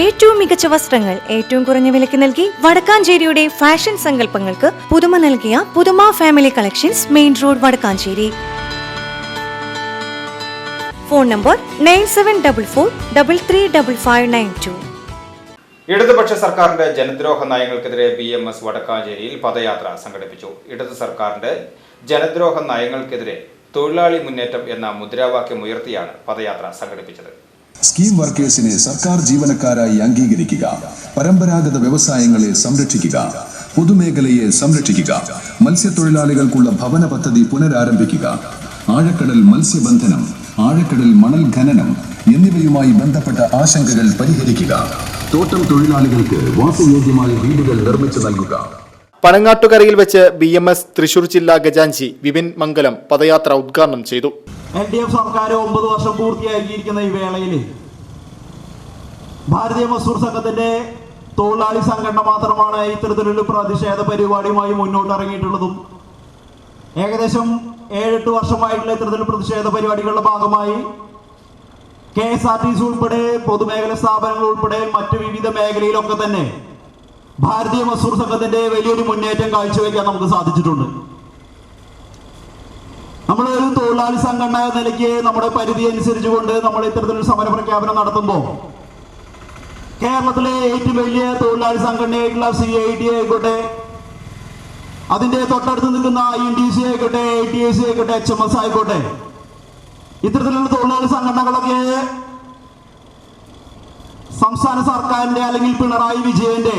ഏറ്റവും മികച്ച വസ്ത്രങ്ങൾ ഏറ്റവും കുറഞ്ഞ വിലയ്ക്ക് നൽകി വടക്കാഞ്ചേരിയുടെ ഫാഷൻ സങ്കല്പങ്ങൾക്ക് പുതുമ നൽകിയ Puthuma family collections main road Vadakkanchery. Phone number nine seven double four double three double five nine two ഇടതുപക്ഷ സർക്കാരിന്റെ ജനദ്രോഹ നയങ്ങൾക്കെതിരെ ബി എം എസ് വടക്കാഞ്ചേരിയിൽ പദയാത്ര സംഘടിപ്പിച്ചു. ഇടതു സർക്കാരിന്റെ ജനദ്രോഹ നയങ്ങൾക്കെതിരെ തൊഴിലാളി മുന്നേറ്റം എന്ന മുദ്രാവാക്യം ഉയർത്തിയാണ് പദയാത്ര സംഘടിപ്പിച്ചത്. സ്കീം വർക്കേഴ്സിനെ സർക്കാർ ജീവനക്കാരായി അംഗീകരിക്കുക. പരമ്പരാഗത വ്യവസായങ്ങളെ സംരക്ഷിക്കുക. പൊതുമേഖലയെ സംരക്ഷിക്കുക. മത്സ്യത്തൊഴിലാളികൾക്കുള്ള ഭവന പദ്ധതി പുനരാരംഭിക്കുക. ആഴക്കടൽ മത്സ്യബന്ധനം ആഴക്കടൽ മണൽ ഖനനം എന്നിവയുമായി ബന്ധപ്പെട്ട ആശങ്കകൾ പരിഹരിക്കുക. തോട്ടം തൊഴിലാളികൾക്ക് വാസയോഗ്യമായ വീടുകൾ നിർമ്മിച്ചു നൽകുക. പനങ്ങാട്ടുകരയിൽ വെച്ച് ബി എം എസ് തൃശൂർ ജില്ലാ ഗജാൻജി വിപിൻ മംഗലം പദയാത്ര ഉദ്ഘാടനം ചെയ്തു. എൽ ഡി എഫ് സർക്കാർ ഒമ്പത് വർഷം പൂർത്തിയാക്കിയിരിക്കുന്ന ഈ വേളയിൽ ഭാരതീയ മസൂർ സംഘത്തിന്റെ തൊഴിലാളി സംഘടന മാത്രമാണ് ഇത്തരത്തിലൊരു പ്രതിഷേധ പരിപാടിയുമായി മുന്നോട്ടിറങ്ങിയിട്ടുള്ളതും ഏകദേശം ഏഴെട്ട് വർഷമായിട്ടുള്ള ഇത്തരത്തിലുള്ള പ്രതിഷേധ പരിപാടികളുടെ ഭാഗമായി K S R T C ഉൾപ്പെടെ പൊതുമേഖലാ സ്ഥാപനങ്ങൾ ഉൾപ്പെടെ മറ്റു വിവിധ മേഖലയിലൊക്കെ തന്നെ ഭാരതീയ മസൂർ സംഘത്തിന്റെ വലിയൊരു മുന്നേറ്റം കാഴ്ചവെക്കാൻ നമുക്ക് സാധിച്ചിട്ടുണ്ട്. നമ്മൾ തൊഴിലാളി സംഘടന നിലയ്ക്ക് നമ്മുടെ പരിധി അനുസരിച്ചുകൊണ്ട് നമ്മൾ ഇത്തരത്തിലൊരു സമര പ്രഖ്യാപനം നടത്തുമ്പോൾ കേരളത്തിലെ ഏറ്റവും വലിയ തൊഴിലാളി സംഘടനയായിട്ടുള്ള സി ഐ ടി ആയിക്കോട്ടെ അതിന്റെ തൊട്ടടുത്ത് നിൽക്കുന്ന ഐ എൻ ടി സി ആയിക്കോട്ടെ ഐ ടി ഐ സി ആയിക്കോട്ടെ എച്ച് എം എസ് ആയിക്കോട്ടെ ഇത്തരത്തിലുള്ള തൊഴിലാളി സംഘടനകളൊക്കെ സംസ്ഥാന സർക്കാരിന്റെ അല്ലെങ്കിൽ പിണറായി വിജയന്റെ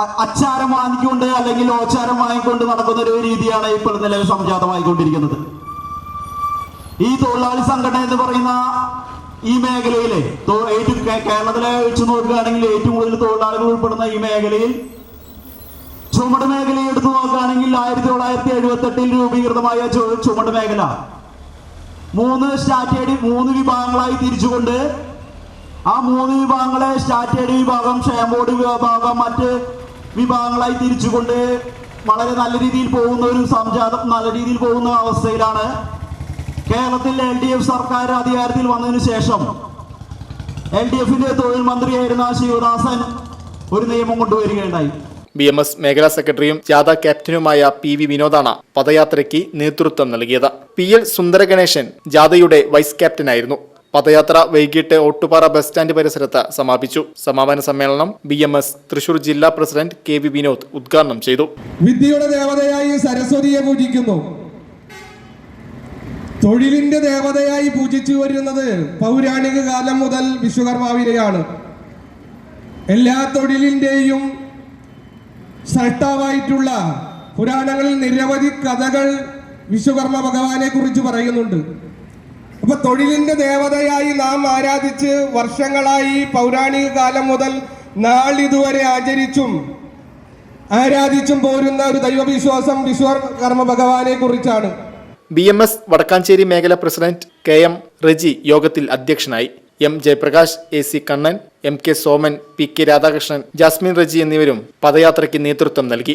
അച്ചാരം വാങ്ങിക്കൊണ്ട് അല്ലെങ്കിൽ ഓച്ചാരം വാങ്ങിക്കൊണ്ട് നടക്കുന്ന ഒരു രീതിയാണ് ഇപ്പോൾ നിലവിൽ സംജാതമായിക്കൊണ്ടിരിക്കുന്നത്. ഈ തൊഴിലാളി സംഘടന എന്ന് പറയുന്ന ഈ മേഖലയിലെ ഏറ്റവും കേരളത്തിലെ വെച്ച് നോക്കുകയാണെങ്കിൽ ഏറ്റവും കൂടുതൽ തൊഴിലാളികൾ ഉൾപ്പെടുന്ന ഈ മേഖലയിൽ ചുമട് മേഖല എടുത്തു നോക്കുകയാണെങ്കിൽ ആയിരത്തി തൊള്ളായിരത്തി എഴുപത്തി എട്ടിൽ രൂപീകൃതമായ ചുമട് മേഖല. മൂന്ന് സ്റ്റാറ്റേഡി മൂന്ന് വിഭാഗങ്ങളായി തിരിച്ചുകൊണ്ട് ആ മൂന്ന് വിഭാഗങ്ങളെ സ്റ്റാറ്റേഡി വിഭാഗം ക്ഷേമബോർഡ് വിഭാഗം മറ്റ് വിഭാഗങ്ങളായി തിരിച്ചുകൊണ്ട് വളരെ നല്ല രീതിയിൽ പോകുന്ന ഒരു സംജാതം നല്ല രീതിയിൽ പോകുന്ന അവസ്ഥയിലാണ് കേരളത്തിൽ എൽ ഡി എഫ് സർക്കാർ അധികാരത്തിൽ വന്നതിന് ശേഷം എൽ ഡി എഫിന്റെ തൊഴിൽ മന്ത്രിയായിരുന്ന ശിവദാസൻ ഒരു നിയമം കൊണ്ടുവരികയുണ്ടായി. ബി എം എസ് മേഖലാ സെക്രട്ടറിയും ജാഥ ക്യാപ്റ്റനുമായ പി വി വിനോദാണ് പദയാത്രയ്ക്ക് നേതൃത്വം നൽകിയത്. പി എൽ സുന്ദരഗണേശൻ ജാഥയുടെ വൈസ് ക്യാപ്റ്റനായിരുന്നു. പദയാത്ര വൈകിട്ട് ഓട്ടുപാറ ബസ് സ്റ്റാൻഡ് പരിസരത്ത് സമാപിച്ചു. സമാപന സമ്മേളനം ബി എം എസ് തൃശൂർ ജില്ലാ പ്രസിഡന്റ് കെ വി വിനോദ് ഉദ്ഘാടനം ചെയ്തു. വിദ്യയുടെ ദേവതയായി സരസ്വതിയെ പൂജിക്കുന്നു. തൊഴിലിന്റെ ദേവതയായി പൂജിച്ചു വരുന്നത് പൗരാണിക കാലം മുതൽ വിശ്വകർമാവിനെയാണ്. എല്ലാ തൊഴിലിന്റെയും സൃഷ്ടാവായിട്ടുള്ള പുരാണങ്ങളിൽ നിരവധി കഥകൾ വിശ്വകർമ്മ ഭഗവാനെ കുറിച്ച് പറയുന്നുണ്ട്. അപ്പൊ തൊഴിലിന്റെ ദേവതയായി നാം ആരാധിച്ച് വർഷങ്ങളായി പൗരാണിക കാലം മുതൽ നാളിതുവരെ ആചരിച്ചും ആരാധിച്ചും പോരുന്ന ഒരു ദൈവവിശ്വാസം വിശ്വകർമ്മ ഭഗവാനെ കുറിച്ചാണ്. ബി എം എസ് വടക്കാഞ്ചേരി മേഖല പ്രസിഡന്റ് കെ എം റെജി യോഗത്തിൽ അധ്യക്ഷനായി. M Jayaprakash A C Kannan M K Soman P K Radhakrishnan Jasmine Reji എന്നിവരും പദയാത്രയ്ക്ക് നേതൃത്വം നൽകി.